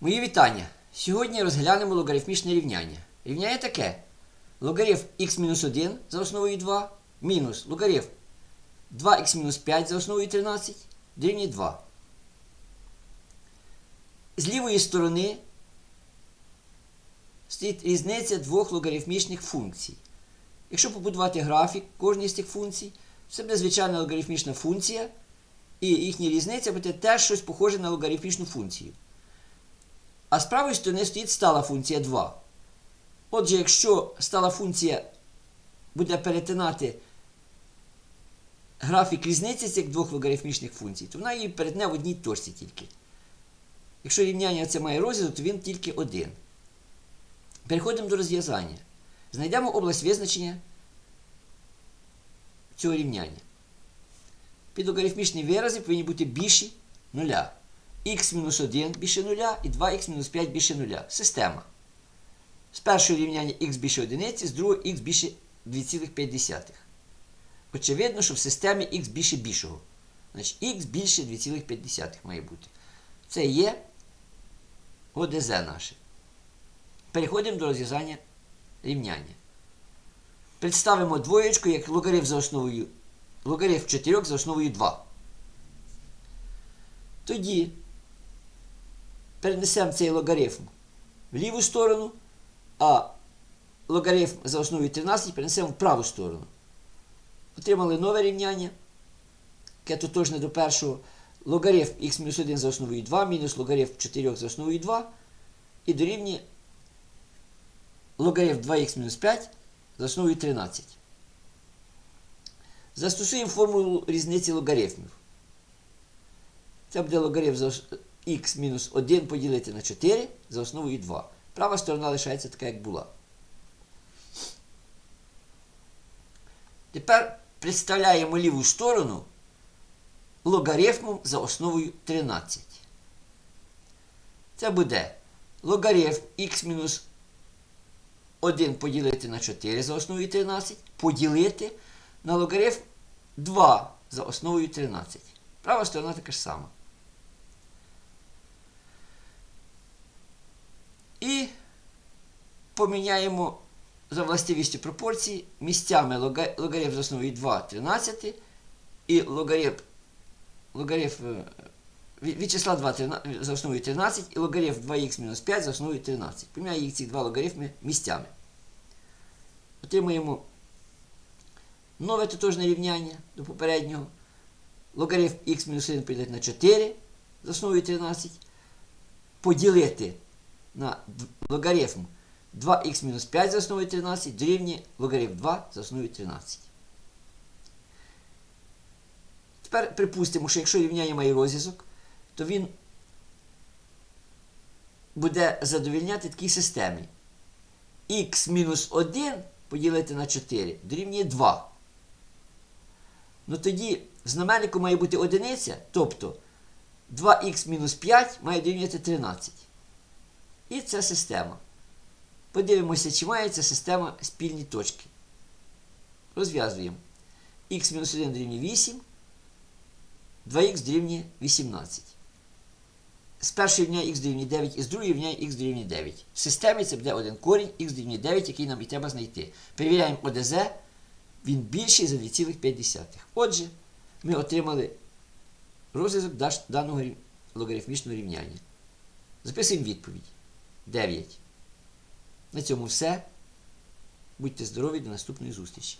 Мої вітання. Сьогодні розглянемо логарифмічне рівняння. Рівняння таке. Логарифм х-1 за основою 2 мінус логарифм 2х-5 за основою 13 дорівнює 2. З лівої сторони стоїть різниця двох логарифмічних функцій. Якщо побудувати графік кожної з цих функцій, це буде звичайна логарифмічна функція, і їхня різниця буде теж щось похоже на логарифмічну функцію. А з правої сторони стоїть стала функція 2. Отже, якщо стала функція буде перетинати графік різниці цих двох логарифмічних функцій, то вона її перетне в одній точці тільки. Якщо рівняння це має розв'язок, то він тільки один. Переходимо до розв'язання. Знайдемо область визначення цього рівняння. Під логарифмічні вирази повинні бути більші нуля х-1 більше 0 і 2х-5 більше 0. Система. З першого рівняння х більше 1, з другого х більше 2,5. Очевидно, що в системі х більше більшого. Значить, х більше 2,5 має бути. Це є ОДЗ наше. Переходимо до розв'язання рівняння. Представимо двоєчку як логарифм за основою логарифм 4 за основою 2. Тоді перенесемо цей логарифм в ліву сторону, а логарифм за основою 13 перенесемо в праву сторону. Отримали нове рівняння, яке тотожне до першого. Логарифм х-1 за основою 2 мінус логарифм 4 за основою 2 і дорівнює логарифм 2х-5 за основою 13. Застосуємо формулу різниці логарифмів. Це буде логарифм за х мінус 1 поділити на 4 за основою 2. Права сторона лишається така, як була. Тепер представляємо ліву сторону логарифмом за основою 13. Це буде логарифм х мінус 1 поділити на 4 за основою 13, поділити на логарифм 2 за основою 13. Права сторона така ж сама. І поміняємо за властивістю пропорції місцями лога- логарифм за основою 2 13 і логарифм, логарифм е, від, числа 2 13 за основою 13 і логарифм 2х мінус 5 за основою 13. Поміняємо їх ці два логарифми місцями. Отримуємо нове тотожне рівняння до попереднього. Логарифм х мінус 1 поділити на 4 за основою 13. Поділити на логарифм 2х мінус 5 за основою 13 дорівнює логарифм 2 за основою 13. Тепер припустимо, що якщо рівняння має розв'язок, то він буде задовільняти такій системі. х мінус 1 поділити на 4 дорівнює 2. Ну тоді в знаменнику має бути одиниця, тобто 2х мінус 5 має дорівнювати 13. І це система. Подивимося, чи має ця система спільні точки. Розв'язуємо. х-1 дорівнює 8, 2х дорівнює 18. З першого рівня х дорівнює 9 і з другого рівня х дорівнює 9. В системі це буде один корінь х дорівнює 9, який нам і треба знайти. Перевіряємо ОДЗ, він більший за 2,5. Отже, ми отримали розв'язок даного логарифмічного рівняння. Записуємо відповідь. 9. На цьому все. Будьте здорові, до наступної зустрічі.